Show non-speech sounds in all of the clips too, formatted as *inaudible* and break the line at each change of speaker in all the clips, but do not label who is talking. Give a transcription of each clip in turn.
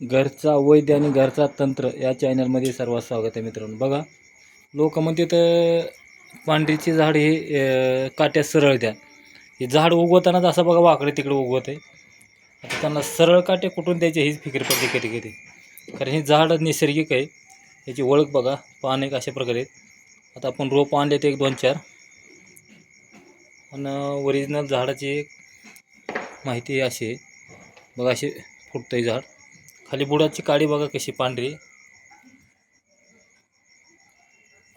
घरचा वैद्य आणि घरचा तंत्र या चॅनलमध्ये सर्वात स्वागत आहे मित्रांनो. बघा लोक म्हणते तर पांढरीची झाड हे काट्या सरळ द्या. हे झाड उगवतानाच असं बघा वाकडे तिकडे उगवत आहे आता त्यांना सरळ काटे कुठून द्यायचे हीच फिकीर पडते कधी कधी. कारण हे झाड नैसर्गिक आहे. याची ओळख बघा पान एक अशा प्रकारे आहेत. आता आपण रोप आणले ते एक दोन चार. आणि ओरिजिनल झाडाची एक माहिती अशी आहे. बघा असे आहे झाड. खाली बुडाची काळी बघा कशी पांढरी.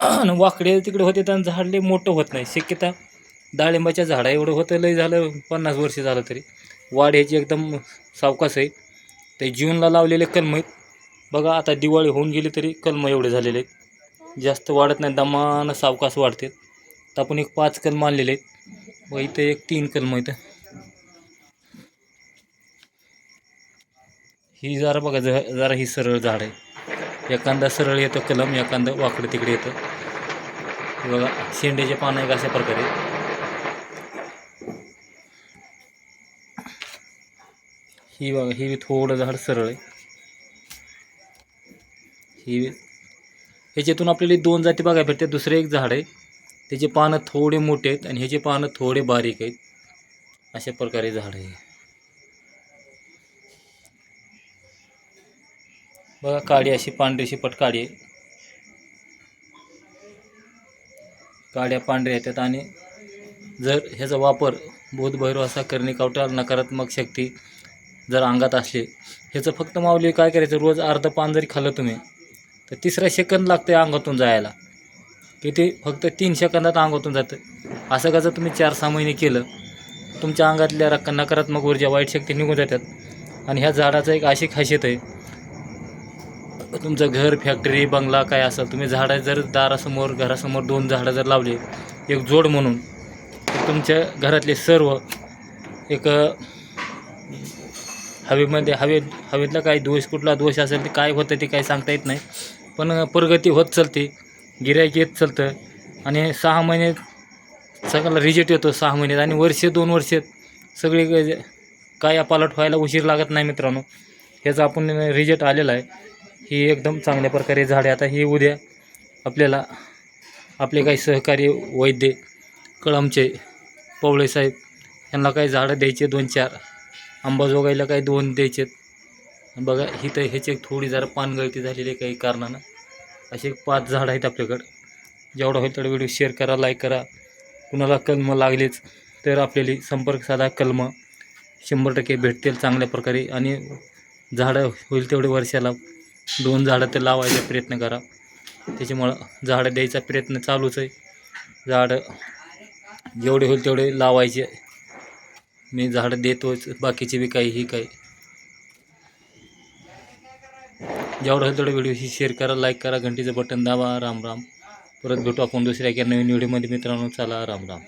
*clears throat* आणि वाकडे तिकडे होते तर झाड लय मोठं होत नाही. शक्यता डाळिंबाच्या झाडा एवढं होतं लय झालं पन्नास वर्ष झालं तरी. वाढ ह्याची एकदम सावकास आहे. ते जूनला लावलेले कलम आहेत. बघा आता दिवाळी होऊन गेली तरी कलम एवढे झालेले आहेत. जास्त वाढत नाही दमानं सावकास वाढते. तर आपण एक पाच कलम आणलेले आहेत. व इथं एक तीन कलम आहेत. ही जरा बघा ज जरा ही सरळ झाड आहे. एखादा सरळ येतं कलम एखादं वाकडं तिकडे येतं. बघा शेंडेचे पानं एक अशा प्रकारे. ही बघा ही थोडं झाड सरळ आहे. ही ह्याच्यातून आपल्याला दोन जाती बघायला भेटते दुसरं एक झाड आहे. त्याचे पानं थोडे मोठे आहेत आणि ह्याचे पानं थोडे बारीक आहेत. अशा प्रकारे झाड आहे. बघा काडी अशी पांढरी शिपट काळी आहे. काड्या पांढऱ्या येतात आणि जर ह्याचा वापर बोधभैरव असा करणे कावटा नकारात्मक शक्ती जर अंगात असली ह्याचं फक्त माऊली काय करायचं? रोज अर्ध पान जरी खाल्लं तुम्ही तर तिसरा सेकंद लागतं अंगातून जायला. किती? फक्त तीन सेकंदात अंगातून जातं. असं का जर तुम्ही चार सहा महिने केलं तुमच्या अंगातल्या रक्क नकारात्मक ऊर्जा वाईट शक्ती निघून जातात. आणि ह्या झाडाचं एक अशी खासियत आहे तुमचं घर फॅक्टरी बंगला काय असेल तुम्ही झाडं जर दारासमोर घरासमोर दोन झाडं जर लावले एक जोड म्हणून तुमच्या घरातले सर्व एक हवेमध्ये हवे हवेतला काही दोष कुठला दोष असेल ते काय होतं ते काही सांगता येत नाही. पण प्रगती होत चालते गिऱ्हाईक येत चालतं आणि सहा महिने सगळ्याला रिजेक्ट येतो सहा महिन्यात आणि वर्षे दोन वर्षात सगळी काय पालट व्हायला उशीर लागत नाही मित्रांनो. ह्याचा आपण रिजेक्ट आलेला आहे. ही एकदम चांगल्या प्रकारे झाडे. आता ही उद्या आपल्याला आपले काही सहकारी वैद्य कळमचे पवळे साहेब यांना काही झाडं द्यायचे दोन चार. अंबाजोगाईला काही दोन द्यायचे बघा ही तर ह्याची एक थोडी जरा पानगळती झालेली आहे काही कारणानं. असे पाच झाडं आहेत आपल्याकडं. जेवढा होईल तेवढा व्हिडिओ शेअर करा लाईक करा. कुणाला कलमं लागलीच तर आपल्याला संपर्क साधा. कलमं शंभर टक्के भेटतील चांगल्या प्रकारे. आणि झाडं होईल तेवढे वर्षाला. दोन झाडं तर लावायचा प्रयत्न करा. त्याच्यामुळं झाडं द्यायचा प्रयत्न चालूच आहे. झाडं जेवढे होईल तेवढे लावायचे. मी झाडं देतोच बाकीचे बी काही ही काही. जेवढं होईल तेवढं व्हिडिओ शेअर करा लाईक करा घंटीचं बटन दाबा. राम राम. परत भेटू आपण दुसऱ्या एका नवीन व्हिडिओमध्ये मित्रांनो. चला राम राम.